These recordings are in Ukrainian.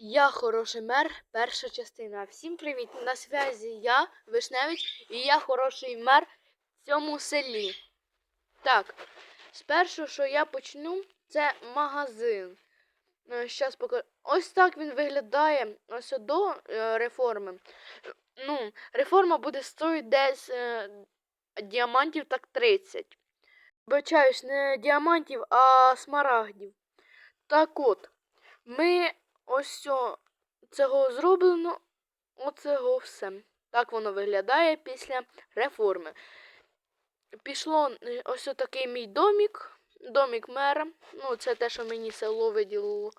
Я хороший мер, перша частина. Всім привіт! На зв'язі я, Вишневич, і я хороший мер в цьому селі. Так, спершу, що я почну, це магазин. Зараз покажу. Ось так він виглядає ось до е, реформи. Ну, реформа буде стоїти десь е, діамантів так 30. Вибачаюсь, не діамантів, а смарагдів. Так от, ми ось цього- цього зроблено, оцього все. Так воно виглядає після реформи. Пішло е, ось такий мій домік, домік мера. Ну, це те, що мені село виділило.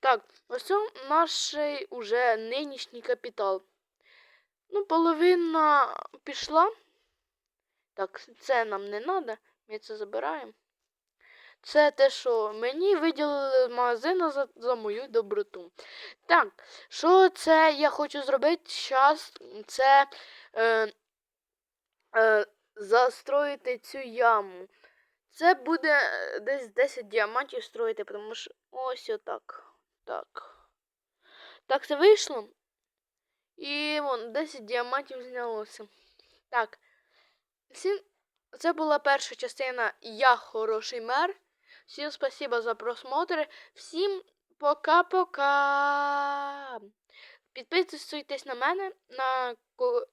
Так, ось наш уже нинішній капітал. Ну, половина пішла. Так, це нам не треба, ми це забираємо. Це те, що мені виділили з магазину за, за мою доброту. Так, що це я хочу зробити зараз? Це е, е, застроїти цю яму. Це буде е, десь 10 діамантів строїти, тому що ось отак. Так. Так це вийшло. І вон 10 діамантів знялося. Так. Це була перша частина Я хороший мер. Всім спасибо за просмотр. Всім пока-пока. Підписуйтесь на мене, на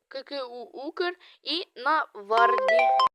ККУ Укр і на Варді.